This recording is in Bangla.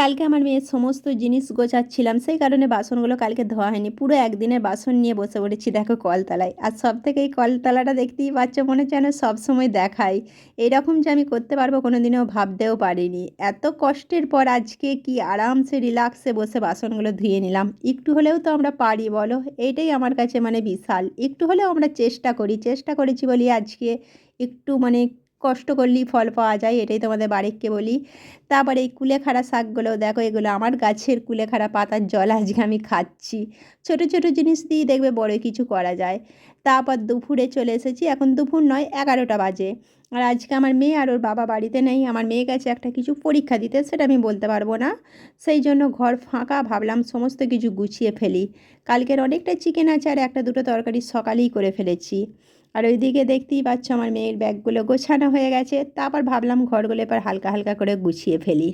কালকে আমার মেয়ের সমস্ত জিনিস গোছাচ্ছিলাম, সেই কারণে বাসনগুলো কালকে ধোয়া হয়নি। পুরো একদিনের বাসন নিয়ে বসে পড়েছি, দেখো কলতলায়। আর সব থেকে এই কলতলাটা দেখতেই পাচ্ছ, মনে হচ্ছে যেন সবসময় দেখাই। এইরকম যে আমি করতে পারব কোনো দিনও ভাবতেও পারিনি। এত কষ্টের পর আজকে কি আরামসে, রিল্যাক্সে বসে বাসনগুলো ধুয়ে নিলাম। একটু হলেও তো আমরা পারি, বলো? এইটাই আমার কাছে মানে বিশাল। একটু হলেও আমরা চেষ্টা করি, চেষ্টা করেছি বলি আজকে একটু মানে কষ্ট করলেই ফল পাওয়া যায়, এটাই তোমাদের বাড়িকে বলি। তারপরে এই কুলেখাড়া শাকগুলো, দেখো এগুলো আমার গাছের কুলেখাড়া পাতার জল আজকে আমি খাচ্ছি। ছোট ছোট জিনিস দিয়ে দেখবে বড় কিছু করা যায়। তারপর দুপুরে চলে এসেছি, এখন দুপুর নয়, এগারোটা বাজে। আর আজকে আমার মেয়ে আর ওর বাবা বাড়িতে নেই, আমার মেয়ে গেছে একটা কিছু পরীক্ষা দিতে, সেটা আমি বলতে পারব না। সেই জন্য ঘর ফাঁকা, ভাবলাম সমস্ত কিছু গুছিয়ে ফেলি। কালকের অনেকটা চিকেন আছে আর একটা দুটো তরকারি সকালেই করে ফেলেছি। আর ওইদিকে দেখতেই পাচ্ছ আমার মেয়ের ব্যাগগুলো গোছানো হয়ে গেছে। তারপর ভাবলাম ঘরগুলো এবার হালকা হালকা করে গুছিয়ে ফেলি।